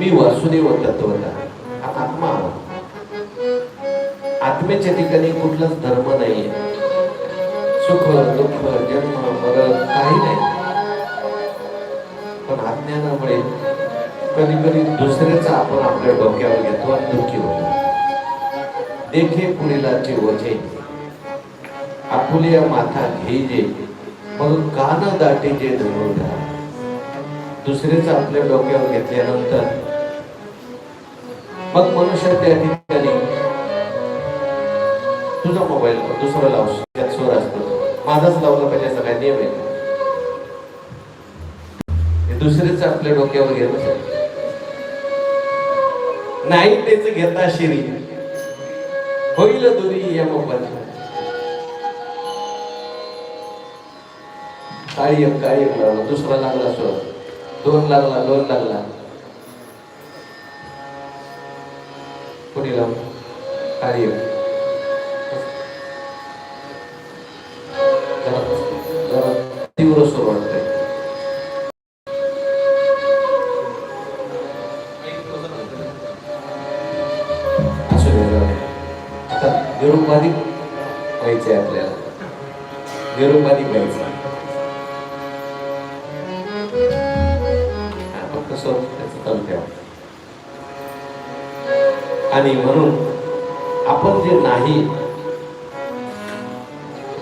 मी वासुदेव तत्वता हा आत्मा आहो. आत्म्याच्या ठिकाणी कुठलाच धर्म नाहीये. सुख दुःख जन्म मरण काही नाही. पण अज्ञानामुळे कधी कधी दुसऱ्याचा आपण आपल्या डोक्यावर घेतो आणि दुःखी होतो. देखे पुढीलाचे वजे आपुलिया माथा घेजे म्हणून कान दाटे जे धरून दुसरेच आपल्या डोक्यावर घेतल्यानंतर मग मनुष्य त्या ठिकाणी तुझा मोबाईल दुसरा लावू त्यात स्वर असतो. माझाच लावला पाहिजे असा काय नियम आहे दुसरेच आपल्या डोक्यावर घेत नाही तेच घेता शिरी. होईल दुरी या मोबाईल काळी एक काळी एक लावला दुसरा लागला स्वर. दोन लागला दोन लागला. कोणी लावून काळी तीव्र स्वर वाटतंय. असू दे आता निरुपाधिक व्हायचंय आपल्याला. निरुपाधिक व्हायचं हा, त्याचं चालू ठेवा. आणि म्हणून आपण जे नाही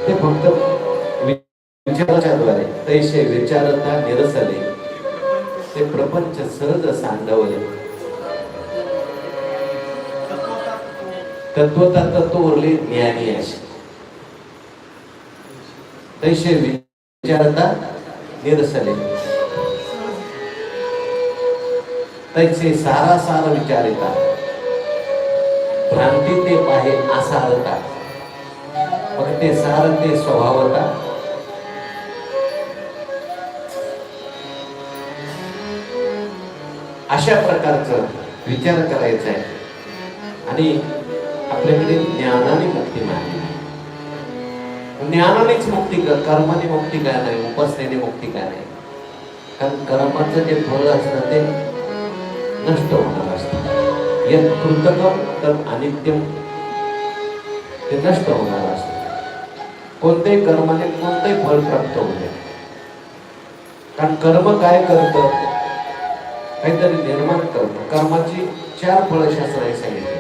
ते फक्त विचाराच्या द्वारे तैसे विचारता निरसले. ते प्रपंच सहज सांडवले. तत्वता तत्व उरले ज्ञानी असे. तैसे विचारता निरसले. तैसे सारा सारा विचारिता. भ्रांती ते पाहे असारता मग ते सार ते स्वभावता अशा प्रकारचं विचार करायचा आहे. आणि आपल्याकडे ज्ञानाने मुक्ती मिळाली. ज्ञानानेच मुक्ती कर कर्माने मुक्ती काय नाही? उपासनेने मुक्ती काय नाही? कारण कर्माचं जे फळ असतं ते नष्ट होणार यत कृतकम तर अनित्यम। ते नष्ट होणार असतं. कोणत्याही कर्माने कोणतेही फळ प्राप्त होऊ नये. कारण कर्म काय करतं? काहीतरी निर्माण करतं. कर्माची चार फळशास्त्र आहे सांगितले.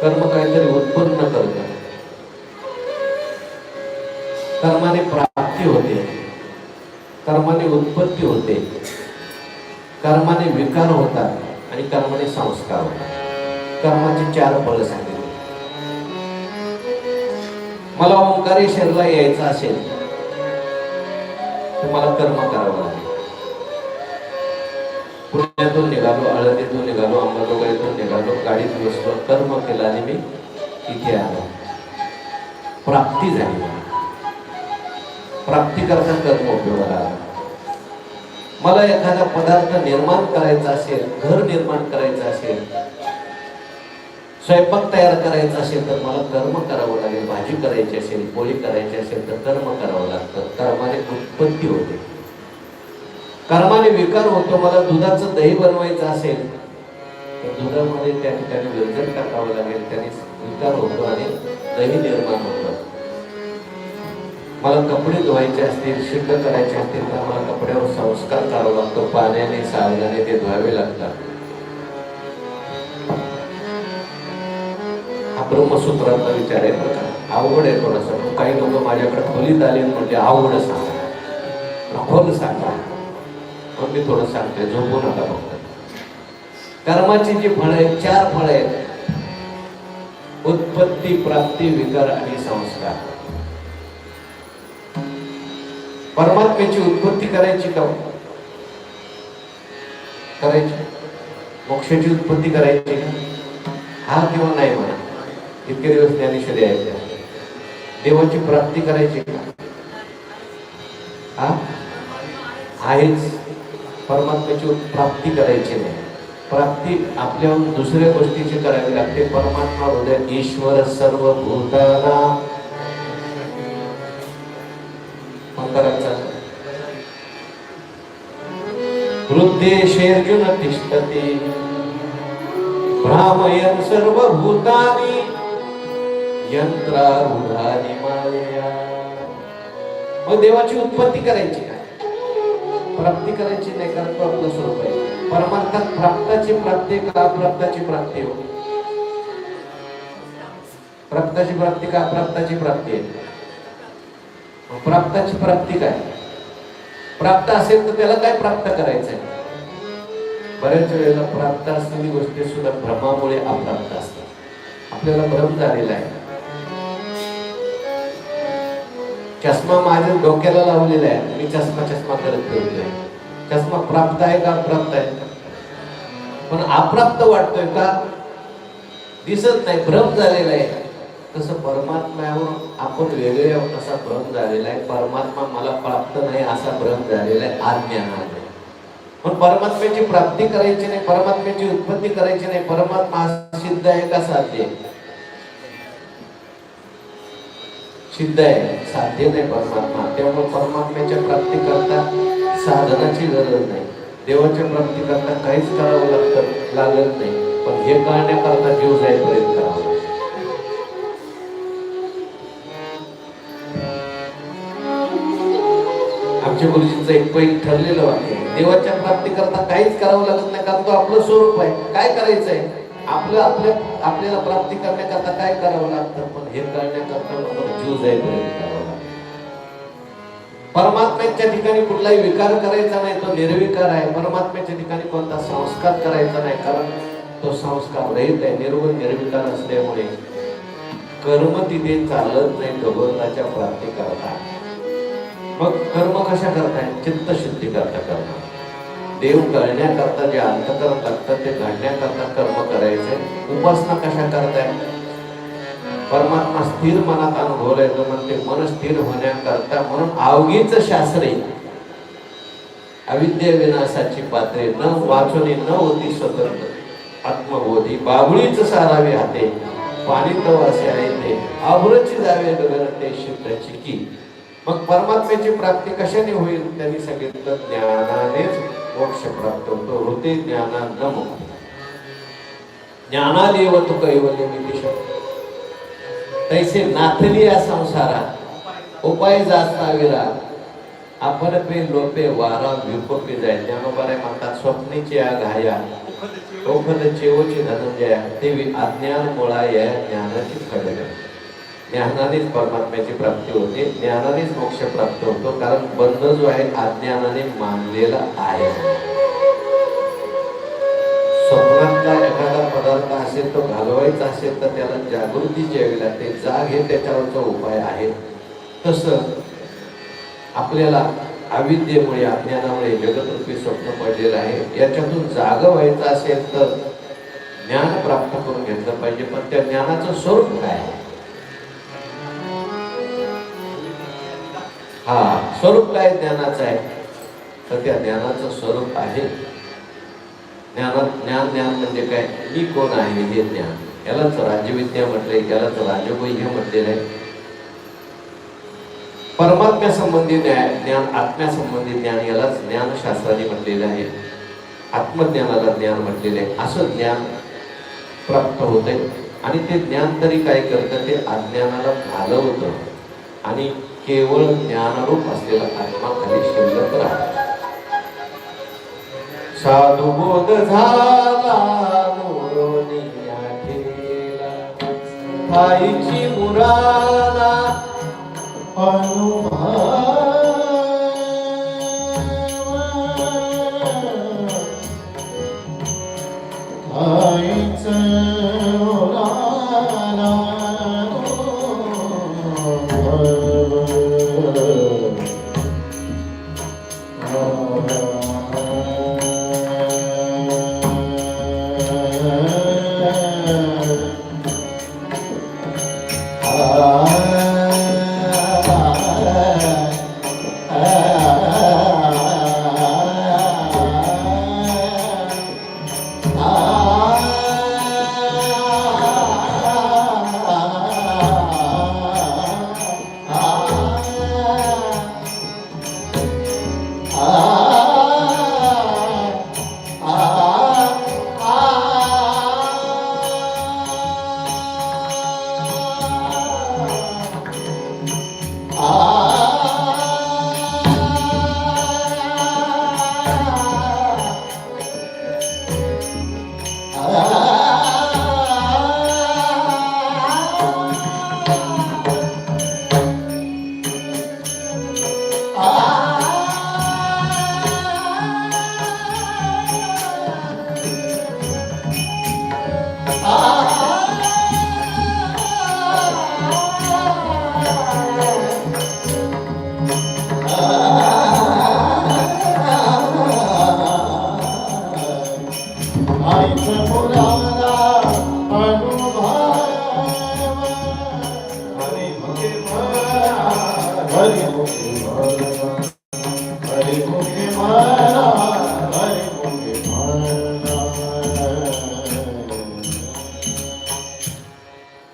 कर्म काहीतरी उत्पन्न करतं. कर्माने प्राप्ती होते. कर्माने उत्पत्ती होते. कर्माने विकार होतात. आणि कर्माने संस्कार होतात. कर्माचे चार फळ सांगितले. मला ओंकारेश्वरला यायचं असेल तर मला कर्म करावं लागेल. पुण्यातून निघालो आळंदीतून निघालो अंबाजोगाईतून निघालो गाडीत बसलो कर्म केलं आणि मी इथे आलो. प्राप्ती झाली प्राप्ती करता कर्म उपयोगाला आला. मला एखादा पदार्थ निर्माण करायचा असेल घर निर्माण करायचं असेल स्वयंपाक तयार करायचा असेल तर मला कर्म करावं लागेल भाजी करायची असेल पोळी करायची असेल तर कर्म करावं लागतं. कर्माने उत्पत्ती होते. कर्माने विकार होतो मला दुधाचं दही बनवायचं असेल तर दुधामध्ये त्या ठिकाणी व्यंजन टाकावं लागेल त्याने विकार होतो आणि दही निर्माण होतो. मला कपडे धुवायचे असतील शुद्ध करायचे असतील तर मला कपड्यावर संस्कार करावा लागतो. पाण्याने साबणाने ते धुवावे लागतात. हा ब्रह्मसूत्रांचा विचार आहे बरं का. अवघड आहे थोडासा. काही लोक माझ्याकडे खोलीत आले म्हणजे अवघड सांगा. खोल सांगा. मग मी थोडं सांगते झोपू नका फक्त. कर्माची जी फळं आहेत चार फळं आहेत. उत्पत्ती प्राप्ती विकार आणि संस्कार. परमात्म्याची उत्पत्ती करायची का? करायची. मोक्षाची उत्पत्ती करायची का? हा किंवा नाही म्हणा. इतके दिवस ज्ञानेश्वरी आहे देवाची प्राप्ती करायची का? हा? आहेच. परमात्म्याची प्राप्ती करायची नाही. प्राप्ती आपल्याहून दुसऱ्या गोष्टीची करावी लागते. परमात्मा हृदय ईश्वर सर्व भूताना हृद्देशेऽर्जुन तिष्ठते। भ्रामयन् सर्वभूतानि यंत्रारूढानि मायया। मग देवाची उत्पत्ती करायची काय? प्राप्ती करायची नाही कारण तो आपलं स्वरूप आहे. परमार्थात प्राप्ताची प्राप्ती का अप्राप्ताची प्राप्ती हो? प्राप्ताची प्राप्ती का अप्राप्ताची प्राप्ती आहे? प्राप्ताची प्राप्ती काय? प्राप्त असेल तर त्याला काय प्राप्त करायचं आहे बऱ्याच वेळेला प्राप्त असलेली गोष्टी सुद्धा भ्रमामुळे अप्राप्त असतात. आपल्याला भ्रम झालेला आहे. चष्मा माझ्या डोक्याला लावलेला आहे. मी चष्मा चष्मा करत फिरतोय. चष्मा प्राप्त आहे का अप्राप्त आहे? पण अप्राप्त वाटतोय का? दिसत नाही. भ्रम झालेला आहे. तसं परमात्म्यावर आपण वेगळे आहोत असा भ्रम झालेला आहे. परमात्मा मला प्राप्त नाही असा भ्रम झालेला आहे. आज्ञानाने पण परमात्म्याची प्राप्ती करायची नाही परमात्म्याची उत्पत्ती करायची नाही. परमात्मा सिद्ध आहे का साध्य? आहे सिद्ध आहे. साध्य नाही परमात्मा. त्यामुळे परमात्म्याच्या प्राप्ती करता साधनाची गरज नाही. देवाच्या प्राप्ती करता काहीच करावं लागतं लागत नाही. पण हे कळण्याकरता जीव जाईपर्यंत करावं आमच्या गुरुजींचं एक पैक ठरलेलं आहे. देवाच्या प्राप्ती करता काहीच करावं लागत नाही कारण तो आपलं स्वरूप आहे. काय करायचंय? आपलं आपल्या आपल्याला प्राप्ती करण्याकरता काय करावं लागतं? पण हे करण्याकरता जीव जाईपर्यंत परमात्म्याच्या ठिकाणी कुठलाही विकार करायचा नाही तो निर्विकार आहे. परमात्म्याच्या ठिकाणी कोणता संस्कार करायचा नाही कारण तो संस्कार रहित आहे. निर्गुण निर्विकार असल्यामुळे कर्म तिथे चालत नाही भगवंताच्या प्राप्ती करता. मग कर्म कशा करताय? चित्त शुद्धी करता कर्म. देव कळण्याकरता जे अंतकरण लागतं ते घडण्याकरता कर्म करायचे. उपासना कशा करताय? परमात्मा स्थिर मनात अनुभवला येतो म्हणते मन स्थिर होण्याकरता म्हणून अवघीच शास्त्रे. अविद्या विनाशाची पात्रे न वाचवणे न होती स्वतंत्र. आत्मबोधी बाबुळीच सारावे हाते. पाणी तव असे आहे ते. आभुरची जावे गगन ते शिवची की मग परमात्म्याची प्राप्ती कशाने होईल? त्यांनी सांगितलं ज्ञानानेच मोक्ष प्राप्त होतो. होते ज्ञाना न ज्ञानादेव तू कैवल्य मी तैसे नाथली या संसारात. उपाय जाता विरा आपण पे लोपे वारा विकोपे जाय. ज्ञानोबारे म्हणतात स्वप्नेची या घाया ओखद चेवची धनंजया. देवी अज्ञान मुळा या ज्ञानाची खडग ज्ञानानेच परमात्म्याची प्राप्ती होते. ज्ञानानेच मोक्ष प्राप्त होतो. कारण बंध जो आहे अज्ञानाने मानलेला आहे. स्वप्नातला एखादा पदार्थ असेल तो घालवायचा असेल तर त्याला जागृती द्यावी लागते जाग हे त्याच्यावरचा उपाय आहे. तसं आपल्याला अविद्येमुळे अज्ञानामुळे जगतरूपी स्वप्न पडलेलं आहे. याच्यातून जाग व्हायचं असेल तर ज्ञान प्राप्त करून घेतलं पाहिजे. पण त्या ज्ञानाचं स्वरूप काय आहे? हा स्वरूप काय ज्ञानाचं आहे? तर त्या ज्ञानाचं स्वरूप आहे. ज्ञानात ज्ञान ज्ञान म्हणजे काय? मी कोण आहे हे ज्ञान. यालाच राज्यविद्या म्हटलंय यालाच राजगुह्य म्हटलेलं आहे परमात्म्या संबंधी ज्ञान ज्ञान आत्म्यासंबंधी ज्ञान यालाच ज्ञानशास्त्राने म्हटलेलं आहे. आत्मज्ञानाला ज्ञान म्हटलेलं आहे. असं ज्ञान प्राप्त होते आणि ते ज्ञान तरी काय करतं? ते अज्ञानाला घालवतं आणि केवळ ज्ञानरूप असलेला आत्मा खाली शिल्लक राहतो साधू बोध झाला मोरोनी मुराला Ah Abraão.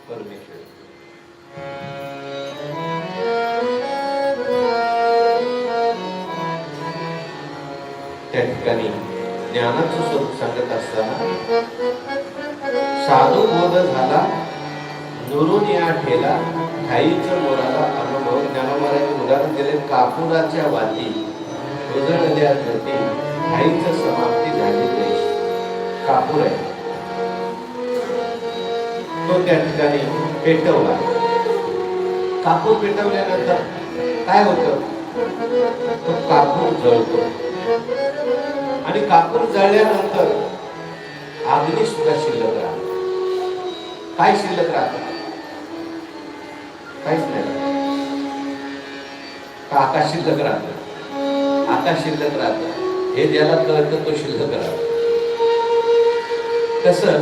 परमेश्वर त्या ठिकाणी ज्ञानाचं स्वरूप सांगत असताना साधू बोध झाला नुरून या ठेला ठाईच्या मोराला अनुभव ज्ञानोबाराने उदाहरण दिले. कापुराच्या वाती उजळल्या धरती समाप्ती झाली. कापूर आहे. तो त्या ठिकाणी पेटवला. कापूर पेटवल्यानंतर काय होतं? तो कापूर जळतो. आणि कापूर जळल्यानंतर अग्नी सुद्धा शिल्लक राहते. काय शिल्लक राहत? काहीच नाही. आकाश शिल्लक राहत? आकाश शिल्लक राहत. हे ज्याला कळतं तो शिल्लक राहत. तसं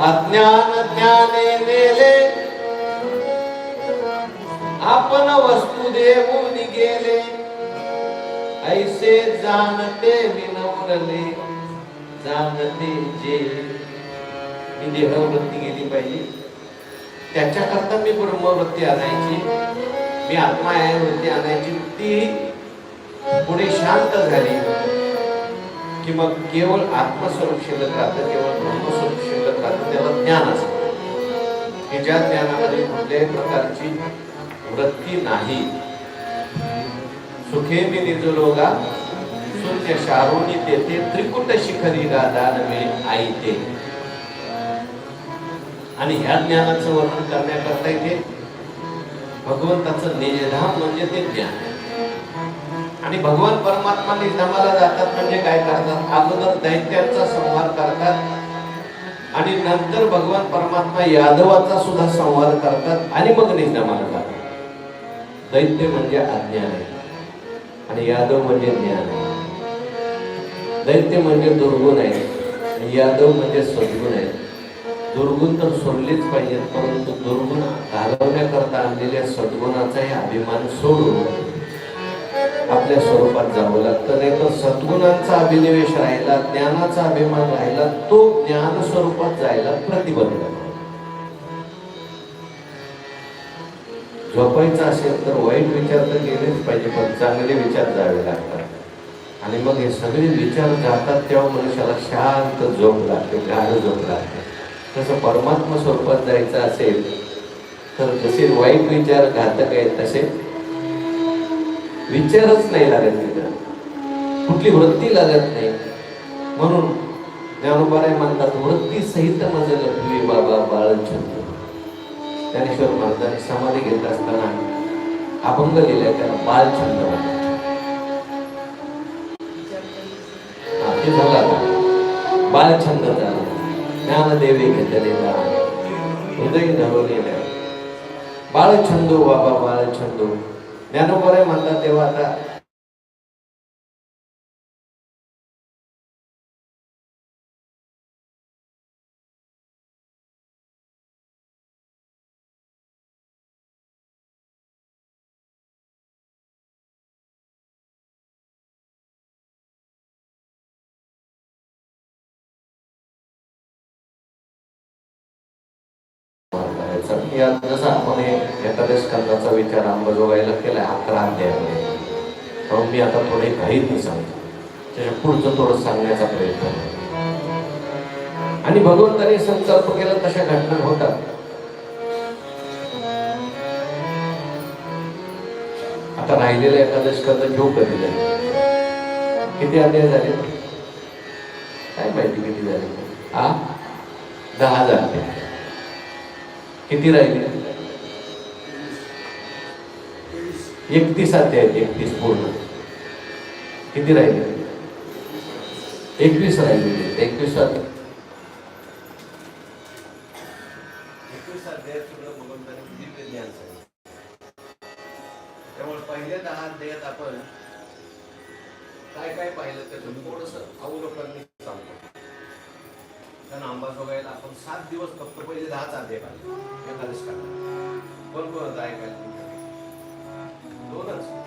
अज्ञान ज्ञाने नेले आपण वस्तू देऊन गेले. ऐसे जाणते विनवरले जाणते जे मी देहवृत्ती गेली पाहिजे. त्याच्याकरता मी ब्रह्मवृत्ती आणायची. मी आत्मा आहे वृत्ती आणायची. ती पुढे शांत झाली. की मग केवळ आत्मस्वरूप शिल्लक राहतं केवळ ब्रह्मस्वरूप शिल्लक राहतं त्याला ज्ञान असतं. की ज्या ज्ञानामध्ये कुठल्याही प्रकारची वृत्ती नाही. सुखे मी निजलोगा शून्य शारोनी तेथे त्रिकुट शिखरी दान मिळे आई ते आणि ह्या ज्ञानाचं वर्णन करण्याकरता इथे भगवंताचं निजधाम म्हणजे ते ज्ञान. आणि भगवान परमात्मा निजामाला जातात म्हणजे काय करतात? अगोदर दैत्यांचा संहार करतात आणि नंतर भगवान परमात्मा यादवाचा सुद्धा संहार करतात आणि मग निजामाला जातात. दैत्य म्हणजे अज्ञान आहे. आणि यादव म्हणजे ज्ञान आहे. दैत्य म्हणजे दुर्गुण आहे. आणि यादव म्हणजे सद्गुण आहे. दुर्गुण तर सोडलेच पाहिजेत परंतु दुर्गुण घालवण्याकरता आणलेल्या सद्गुणाचाही अभिमान सोडून आपल्या स्वरूपात जावं लागतं. नाही तर सद्गुणांचा अभिनिवेश राहिला ज्ञानाचा अभिमान राहिला तो ज्ञान स्वरूपात जायला प्रतिबंध झोपायचं असेल तर वाईट विचार तर गेलेच पाहिजे पण चांगले विचार जावे लागतात. आणि मग हे सगळे विचार जातात तेव्हा मनुष्याला शांत झोप लागते गाढ झोप लागते. तसं परमात्मा स्वरूपात जायचं असेल तर जसे वाईट विचार घातक आहेत तसे विचारच नाही लागत तिथं. कुठली वृत्ती लागत नाही. म्हणून ज्ञानोबाराय म्हणतात वृत्ती सहित माझं लपवी बाबा बाळचंद. ज्ञानेश्वर महाराजांनी समाधी घेत असताना अभंग लिहिलाय त्याला बालछंद हा, ते झालं बालछंद झाला ज्ञानदेवे घेतलेला हृदय धरवलेला बाळछंदो बाबा बाळछंदो ज्ञानोबराय म्हणतात तेव्हा आता करायचा. या जसं आपण हे स्कंदाचा विचार अंबजोगाईला केलाय अकरा अध्यायामध्ये म्हणून मी आता थोडे घाईत सांगतो. त्याच्या पुढचं थोडं सांगण्याचा प्रयत्न आणि भगवंताने संकल्प केला तशा घटना होतात. आता राहिलेलं एखादं स्कंद घेऊ कधी किती अध्याय झाले? काय माहिती किती झाले? हा दहा झाले किती राहिले? एकतीस अध्याय एकतीस पूर्ण. किती राहिले? एकवीस राहिले. एकवीस एकवीस त्यामुळे पहिल्या दहा अध्यायात आपण काय काय पाहिलं त्याचं थोडस अवलोकन कारण अंबाजोगाईला आपण सात दिवस फक्त पहिले दहा चालते पाहिजे. एकादश काढला कोण कोण ऐकायला दोनच.